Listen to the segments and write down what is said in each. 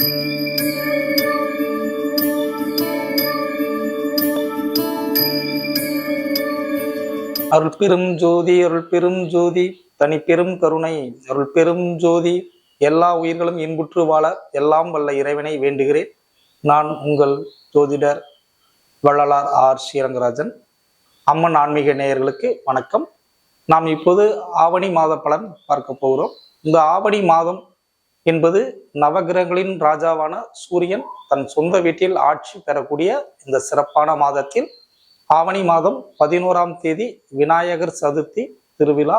அருள் பெரும் ஜோதி அருள் பெரும் ஜோதி தனி பெரும் கருணை. அருள் பெரும் ஜோதி எல்லா உயிர்களும் இன்புற்று வாழ எல்லாம் வல்ல இறைவனை வேண்டுகிறேன். நான் உங்கள் ஜோதிடர் வள்ளலார் ஆர். ஸ்ரீரங்கராஜன். அம்மன் ஆன்மீக நேயர்களுக்கு வணக்கம். நாம் இப்போது ஆவணி மாத பலன் பார்க்க போகிறோம். இந்த ஆவணி மாதம் என்பது நவகிரகங்களின் ராஜாவான சூரியன் தன் சொந்த வீட்டில் ஆட்சி பெறக்கூடிய இந்த சிறப்பான மாதத்தில் ஆவணி மாதம் பதினோராம் தேதி விநாயகர் சதுர்த்தி திருவிழா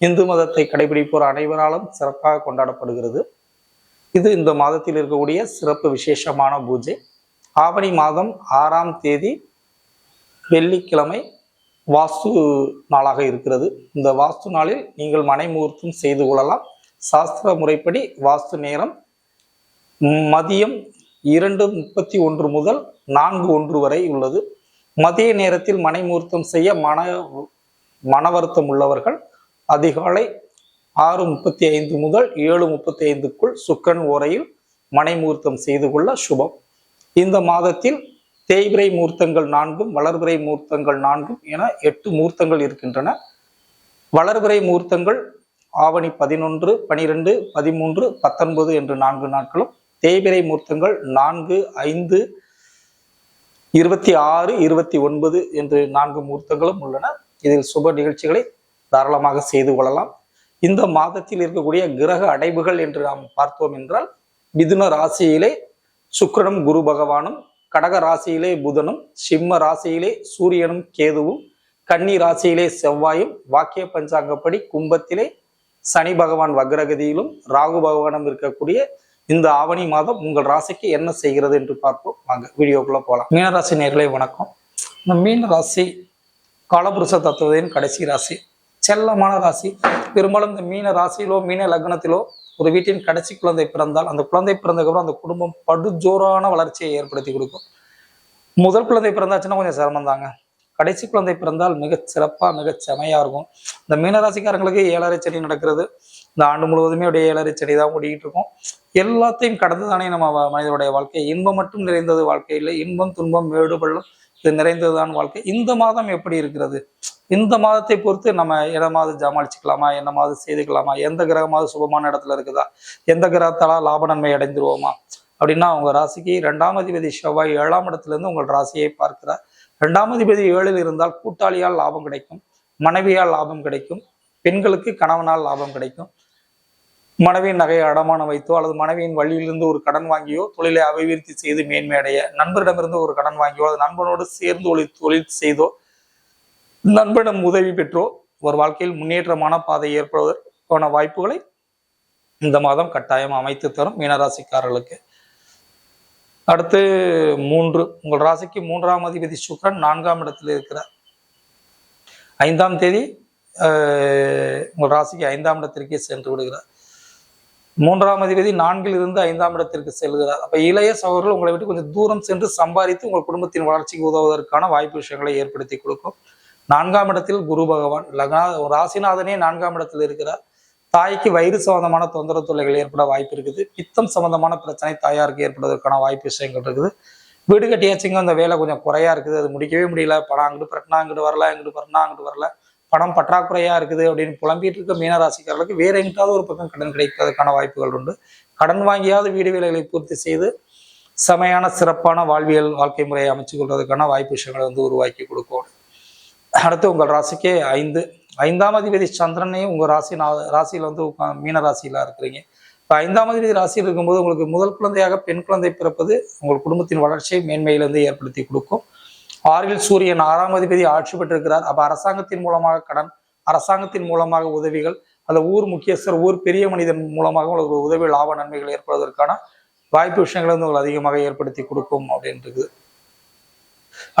இந்து மதத்தை கடைபிடிப்போர் அனைவராலும் சிறப்பாக கொண்டாடப்படுகிறது. இது இந்த மாதத்தில் இருக்கக்கூடிய சிறப்பு விசேஷமான பூஜை. ஆவணி மாதம் ஆறாம் தேதி வெள்ளிக்கிழமை வாஸ்து நாளாக இருக்கிறது. இந்த வாஸ்து நாளில் நீங்கள் மனை முகூர்த்தம் செய்து கொள்ளலாம். சாஸ்திர முறைப்படி வாஸ்து நேரம் மதியம் இரண்டு முப்பத்தி ஒன்று முதல் நான்கு ஒன்று வரை உள்ளது. மதிய நேரத்தில் மனைமூர்த்தம் செய்ய மன மன வருத்தம் உள்ளவர்கள் அதிகாலை ஆறு முப்பத்தி ஐந்து முதல் ஏழு முப்பத்தி ஐந்துக்குள் சுக்கன் ஓரையில் மனைமூர்த்தம் செய்து கொள்ள சுபம். இந்த மாதத்தில் தேய்பிரை மூர்த்தங்கள் நான்கும் வளர்பிறை மூர்த்தங்கள் நான்கும் என எட்டு மூர்த்தங்கள் இருக்கின்றன. வளர்பிறை மூர்த்தங்கள் ஆவணி பதினொன்று பனிரெண்டு பதிமூன்று பத்தொன்பது என்று நான்கு நாட்களும் தேய்பிரை மூர்த்தங்கள் நான்கு ஐந்து இருபத்தி ஆறு இருபத்தி ஒன்பது என்று நான்கு மூர்த்தங்களும் உள்ளன. இதில் சுப நிகழ்ச்சிகளை தாராளமாக செய்து கொள்ளலாம். இந்த மாதத்தில் இருக்கக்கூடிய கிரக அடைவுகள் என்று நாம் பார்த்தோம் என்றால் மிதுன ராசியிலே சுக்கரனும் குரு பகவானும் கடக ராசியிலே புதனும் சிம்ம ராசியிலே சூரியனும் கேதுவும் கன்னி ராசியிலே செவ்வாயும் வாக்கிய பஞ்சாங்கப்படி கும்பத்திலே சனி பகவான் வக்ரகதியிலும் ராகு பகவானும் இருக்கக்கூடிய இந்த ஆவணி மாதம் உங்கள் ராசிக்கு என்ன செய்கிறது என்று பார்ப்போம். வாங்க வீடியோக்குள்ள போகலாம் மீனராசி நேர்களை வணக்கம். இந்த மீன ராசி காலபுருஷ தத்துவத்தின் கடைசி ராசி. செல்லமான ராசி. பெரும்பாலும் இந்த மீன ராசியிலோ மீன லக்னத்திலோ ஒரு வீட்டின் கடைசி குழந்தை பிறந்தால் அந்த குழந்தை பிறந்ததுக்கப்புறம் அந்த குடும்பம் படுஜோரான வளர்ச்சியை ஏற்படுத்தி கொடுக்கும். முதல் குழந்தை பிறந்தாச்சுன்னா கொஞ்சம் சிரமம் தாங்க கடைசி குழந்தை பிறந்தால் மிக சிறப்பாக மிக செமையாக இருக்கும். இந்த மீனராசிக்காரங்களுக்கு ஏழரை செடி நடக்கிறது. இந்த ஆண்டு முழுவதுமே அப்படியே ஏழரை செடி தான் ஓடிக்கிட்டு இருக்கும். எல்லாத்தையும் கடந்து தானே நம்ம மனிதனுடைய வாழ்க்கை. இன்பம் மட்டும் நிறைந்தது வாழ்க்கை இல்லை. இன்பம் துன்பம் மேடுபள்ளம் இது நிறைந்ததுதான் வாழ்க்கை. இந்த மாதம் எப்படி இருக்கிறது? இந்த மாதத்தை பொறுத்து நம்ம என்னமாவது ஜமாளிச்சுக்கலாமா என்னமாவது செய்துக்கலாமா? எந்த கிரகமாவது சுபமான இடத்துல இருக்குதா? எந்த கிரகத்தால லாப நன்மை அடைந்துருவோமா? அப்படின்னா உங்க ராசிக்கு ரெண்டாம் அதிபதி செவ்வாய் ஏழாம் இடத்துல இருந்து உங்கள் ராசியை பார்க்கிறார். ரெண்டாம் அதிபதி ஏழில் இருந்தால் கூட்டாளியால் லாபம் கிடைக்கும் மனைவியால் லாபம் கிடைக்கும் பெண்களுக்கு கணவனால் லாபம் கிடைக்கும். மனைவியின் நகையை அடமானம் வைத்தோ அல்லது மனைவியின் வழியிலிருந்து ஒரு கடன் வாங்கியோ தொழிலை அபிவிருத்தி செய்து மேன்மையடைய நண்பரிடமிருந்து ஒரு கடன் வாங்கியோ அது நண்பனோடு சேர்ந்து ஒளி தொழில் செய்தோ நண்பனிடம் உதவி பெற்றோ ஒரு வாழ்க்கையில் முன்னேற்றமான பாதை ஏற்படுவதற்கான வாய்ப்புகளை இந்த மாதம் கட்டாயம் அமைத்து தரும் மீனராசிக்காரர்களுக்கு. அடுத்து மூன்று உங்கள் ராசிக்கு மூன்றாம் அதிபதி சுக்கிரன் நான்காம் இடத்தில் இருக்கிறார். ஐந்தாம் தேதி உங்கள் ராசிக்கு ஐந்தாம் இடத்திற்கே சென்று விடுகிறார். மூன்றாம் அதிபதி நான்கில் இருந்து ஐந்தாம் இடத்திற்கு செல்கிறார். அப்ப இளைய சகோதரர்கள் உங்களை விட்டு கொஞ்சம் தூரம் சென்று சம்பாதித்து உங்கள் குடும்பத்தின் வளர்ச்சிக்கு உதவுவதற்கான வாய்ப்பு விஷயங்களை ஏற்படுத்தி கொடுக்கும். நான்காம் இடத்தில் குரு பகவான் லக்னா ராசிநாதனே நான்காம் இடத்தில் இருக்கிறார். தாய்க்கு வயிறு சம்பந்தமான தொந்தரவு தொல்லைகள் ஏற்பட வாய்ப்பு இருக்குது. பித்தம் சம்பந்தமான பிரச்சனை தாயாருக்கு ஏற்படுவதற்கான வாய்ப்பு விஷயங்கள் இருக்குது. வீடு கட்டியாச்சுங்க அந்த வேலை கொஞ்சம் குறையா இருக்குது. அது முடிக்கவே முடியல. பணம் அங்கிட்டு பிரட்டினா அங்கிட்டு வரல அங்கிட்டு பிரட்டினா அங்கிட்டு வரல. பணம் பற்றாக்குறையா இருக்குது அப்படின்னு புலம்பிட்டு இருக்க மீனராசிக்காரர்களுக்கு வேற எங்கிட்டாவது ஒரு பக்கம் கடன் கிடைப்பதற்கான வாய்ப்புகள் உண்டு. கடன் வாங்கியாவது வீடு வேலைகளை பூர்த்தி செய்து செமையான சிறப்பான வாழ்வியல் வாழ்க்கை முறையை அமைச்சு கொள்வதற்கான வாய்ப்பு விஷயங்களை வந்து உருவாக்கி கொடுக்கும். அடுத்து உங்கள் ராசிக்கே ஐந்து. ஐந்தாம் அதிபதி சந்திரனே உங்கள் ராசி ராசியில் வந்து மீன ராசியில இருக்கிறீங்க. இப்போ ஐந்தாம் அதிபதி ராசியில் இருக்கும்போது உங்களுக்கு முதல் குழந்தையாக பெண் குழந்தை பிறப்பது உங்கள் குடும்பத்தின் வளர்ச்சியை மேன்மையிலிருந்து ஏற்படுத்தி கொடுக்கும். ஆறில் சூரியன் ஆறாம் அதிபதி ஆட்சி பெற்றிருக்கிறார். அப்போ அரசாங்கத்தின் மூலமாக கடன் அரசாங்கத்தின் மூலமாக உதவிகள் அந்த ஊர் முக்கியஸ்தர் ஊர் பெரிய மனிதன் மூலமாக உங்களுக்கு உதவி லாப நன்மைகள் ஏற்படுவதற்கான வாய்ப்பு விஷயங்களை வந்து உங்களுக்கு அதிகமாக ஏற்படுத்தி கொடுக்கும் அப்படின்றது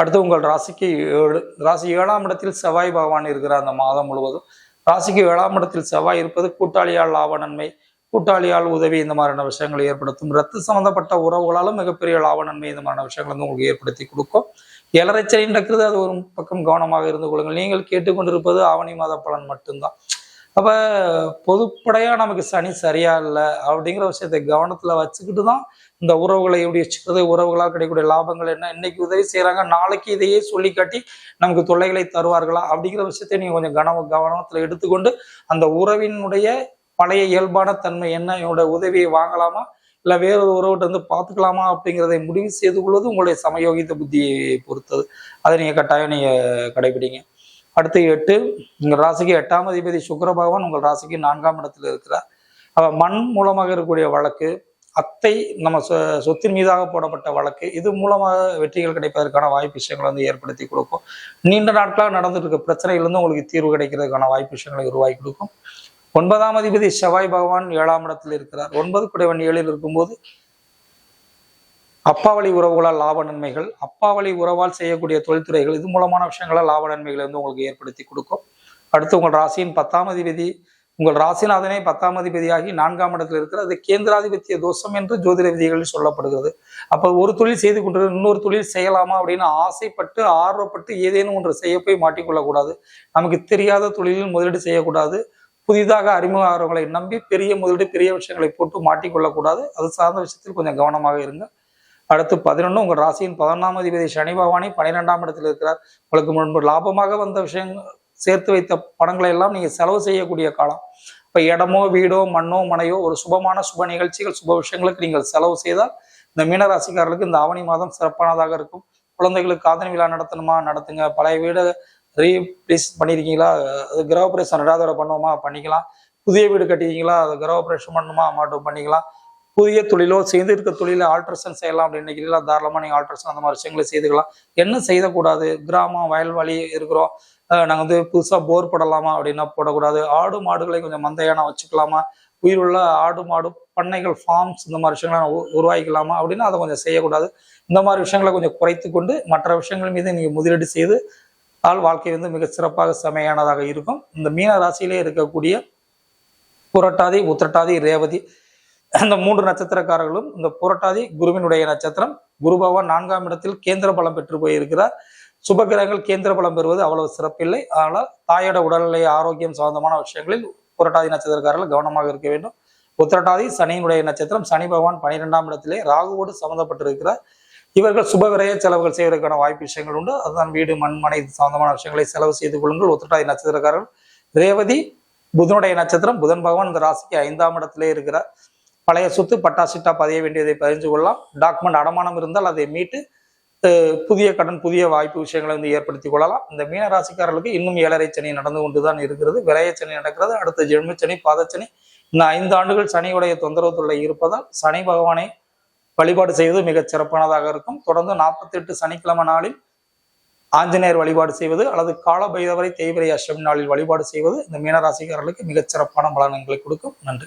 அடுத்து உங்கள் ராசிக்கு ஏழு ராசி ஏழாம் இடத்தில் செவ்வாய் பகவான் இருக்கிறார் அந்த மாதம் முழுவதும். ராசிக்கு ஏழாம் இடத்தில் செவ்வாய் இருப்பது கூட்டாளியால் லாப நன்மை கூட்டாளியால் உதவி இந்த மாதிரியான விஷயங்களை ஏற்படுத்தும். ரத்து சம்பந்தப்பட்ட உறவுகளாலும் மிகப்பெரிய லாப நன்மை இந்த மாதிரியான விஷயங்கள் வந்து உங்களுக்கு ஏற்படுத்தி கொடுக்கும். ஏழரைச்சனை நடக்கிறது அது ஒரு பக்கம் கவனமாக இருந்து கொள்ளுங்கள். நீங்கள் கேட்டுக்கொண்டிருப்பது ஆவணி மாத பலன் மட்டும்தான். அப்போ பொதுப்படையாக நமக்கு சனி சரியா இல்லை அப்படிங்கிற விஷயத்தை கவனத்தில் வச்சுக்கிட்டு தான் இந்த உறவுகளை எப்படி வச்சுக்கிறது உறவுகளால் கிடைக்கக்கூடிய லாபங்கள் என்ன? இன்னைக்கு உதவி செய்கிறாங்க நாளைக்கு இதையே சொல்லி காட்டி நமக்கு தொல்லைகளை தருவார்களா? அப்படிங்கிற விஷயத்தை நீங்கள் கொஞ்சம் கவன கவனத்தில் எடுத்துக்கொண்டு அந்த உறவினுடைய பழைய இயல்பான தன்மை என்ன? என்னோட உதவியை வாங்கலாமா? இல்லை வேற ஒரு உறவுகிட்ட வந்து பார்த்துக்கலாமா அப்படிங்கிறதை முடிவு செய்து கொள்வது உங்களுடைய சமயோகித புத்தியை பொறுத்தது. அதை நீங்கள் கட்டாயம் நீங்க கடைபிடிங்க. அடுத்து எட்டு உங்கள் ராசிக்கு எட்டாம் அதிபதி சுக்கர பகவான் உங்கள் ராசிக்கு நான்காம் இடத்துல இருக்கிறார். அவன் மண் மூலமாக இருக்கக்கூடிய வழக்கு அத்தை நம்ம சொ சொத்தின் மீதாக போடப்பட்ட வழக்கு இது மூலமாக வெற்றிகள் கிடைப்பதற்கான வாய்ப்பு விஷயங்களை வந்து ஏற்படுத்தி கொடுக்கும். நீண்ட நாட்களாக நடந்துட்டு இருக்க பிரச்சனையிலிருந்து உங்களுக்கு தீர்வு கிடைக்கிறதுக்கான வாய்ப்பு விஷயங்களை உருவாக்கி கொடுக்கும். ஒன்பதாம் அதிபதி செவ்வாய் பகவான் ஏழாம் இடத்தில் இருக்கிறார். ஒன்பது குடைவன் ஏழில் இருக்கும்போது அப்பாவளி உறவுகளால் லாப நன்மைகள் அப்பாவளி உறவால் செய்யக்கூடிய தொழில்துறைகள் இது மூலமான விஷயங்களால் லாப நன்மைகளை வந்து உங்களுக்கு ஏற்படுத்தி கொடுக்கும். அடுத்து உங்கள் ராசியின் பத்தாம் அதிபதி உங்கள் ராசிநாதனே பத்தாம் அதிபதியாகி நான்காம் இடத்தில் இருக்கிற அது கேந்திராதிபத்திய தோஷம் என்று ஜோதிட விதிகளில் சொல்லப்படுகிறது. அப்போ ஒரு தொழில் செய்து கொண்டு இன்னொரு தொழில் செய்யலாமா அப்படின்னு ஆசைப்பட்டு ஆர்வப்பட்டு ஏதேனும் ஒன்று செய்ய போய் மாட்டிக்கொள்ளக்கூடாது. நமக்கு தெரியாத தொழிலில் முதலீடு செய்யக்கூடாது. புதிதாக அறிமுகங்களை நம்பி பெரிய முதலீடு பெரிய விஷயங்களை போட்டு மாட்டிக்கொள்ளக்கூடாது. அது சார்ந்த விஷயத்தில் கொஞ்சம் கவனமாக இருங்க. அடுத்து பதினொன்று உங்கள் ராசியின் பதினொன்றாம் அதிபதி சனி பகவானி பன்னிரெண்டாம் இடத்தில் இருக்கிறார். உங்களுக்கு முன்பு லாபமாக வந்த விஷயங்கள் சேர்த்து வைத்த பணங்களை எல்லாம் நீங்கள் செலவு செய்யக்கூடிய காலம். இப்போ இடமோ வீடோ மண்ணோ மனையோ ஒரு சுபமான சுப நிகழ்ச்சிகள் சுப விஷயங்களுக்கு நீங்கள் செலவு செய்தால் இந்த மீனராசிக்காரர்களுக்கு இந்த ஆவணி மாதம் சிறப்பானதாக இருக்கும். குழந்தைகளுக்கு காதணி விழா நடத்தணுமா? நடத்துங்க. பழைய வீடு ரீப்ளேஸ் பண்ணியிருக்கீங்களா அது கிரகப்பிரவேசம் ரெண்டாவது பண்ணுவோமா? பண்ணிக்கலாம். புதிய வீடு கட்டிருக்கீங்களா? அது கிரகப்பிரவேசம் பண்ணணுமா மாட்டோம் பண்ணிக்கலாம். புதிய தொழிலோ செய்து இருக்க தொழில ஆல்ட்ரேஷன் செய்யலாம் அப்படின்னு நினைக்கிறீங்களா? தாராளமாக நீங்கள் ஆல்ட்ரேஷன் அந்த மாதிரி விஷயங்களை செய்துக்கலாம். என்ன செய்யக்கூடாது கிராமம் வயல்வெளி இருக்கிறோம். நாங்கள் வந்து புதுசாக போர் போடலாமா அப்படின்னா போடக்கூடாது. ஆடு மாடுகளை கொஞ்சம் மந்தையான வச்சுக்கலாமா? உயிருள்ள ஆடு மாடு பண்ணைகள் ஃபார்ம்ஸ் இந்த மாதிரி விஷயங்களை உ- உருவாக்கிக்கலாமா அப்படின்னா அதை கொஞ்சம் செய்யக்கூடாது. இந்த மாதிரி விஷயங்களை கொஞ்சம் குறைத்து கொண்டு மற்ற விஷயங்கள் மீது நீங்கள் முதலீடு செய்து ஆள் வாழ்க்கை வந்து மிக சிறப்பாக செமையானதாக இருக்கும். இந்த மீன ராசியிலே இருக்கக்கூடிய புரட்டாதி உத்திரட்டாதி ரேவதி அந்த மூன்று நட்சத்திரக்காரர்களும் இந்த புரட்டாதி குருவினுடைய நட்சத்திரம் குரு பகவான் நான்காம் இடத்தில் கேந்திர பலம் பெற்று போயிருக்கிறார். சுபகிரகங்கள் கேந்திர பலம் பெறுவது அவ்வளவு சிறப்பில்லை. ஆனால் தாயோட உடல்நிலை ஆரோக்கியம் சம்பந்தமான விஷயங்களில் புரட்டாதி நட்சத்திரக்காரர்கள் கவனமாக இருக்க வேண்டும். உத்திரட்டாதி சனியினுடைய நட்சத்திரம் சனி பகவான் பனிரெண்டாம் இடத்திலே ராகுவோடு சம்பந்தப்பட்டிருக்கிறார். இவர்கள் சுப செலவுகள் செய்வதற்கான வாய்ப்பு விஷயங்கள் உண்டு. அதுதான் வீடு மண்மனை சம்பந்தமான விஷயங்களை செலவு செய்து கொள்ளுங்கள். உத்திரட்டாதி நட்சத்திரக்காரர்கள் ரேவதி புதனுடைய நட்சத்திரம் புதன் பகவான் இந்த ராசிக்கு ஐந்தாம் இடத்திலே இருக்கிறார். பழைய சொத்து பட்டா சிட்டா பதிய வேண்டியதை பதிஞ்சு கொள்ளலாம். டாக்குமெண்ட் அடமானம் இருந்தால் அதை மீட்டு புதிய கடன் புதிய வாய்ப்பு விஷயங்களை வந்து ஏற்படுத்தி கொள்ளலாம். இந்த மீனராசிக்காரர்களுக்கு இன்னும் ஏழரை சனி நடந்து கொண்டுதான் இருக்கிறது. விரைய சனி நடக்கிறது அடுத்த ஜென்மச்சனி பாதச்சனி இந்த ஐந்து ஆண்டுகள் சனியுடைய தொந்தரவு தொல்லை இருப்பதால் சனி பகவானை வழிபாடு செய்வது மிகச் சிறப்பானதாக இருக்கும். தொடர்ந்து நாற்பத்தி எட்டு சனிக்கிழமை நாளில் ஆஞ்சநேயர் வழிபாடு செய்வது அல்லது கால பைரவரை தேய்பிரை அஷ்டமி நாளில் வழிபாடு செய்வது இந்த மீனராசிக்காரர்களுக்கு மிகச் சிறப்பான பலன்களை கொடுக்கும். நன்றி.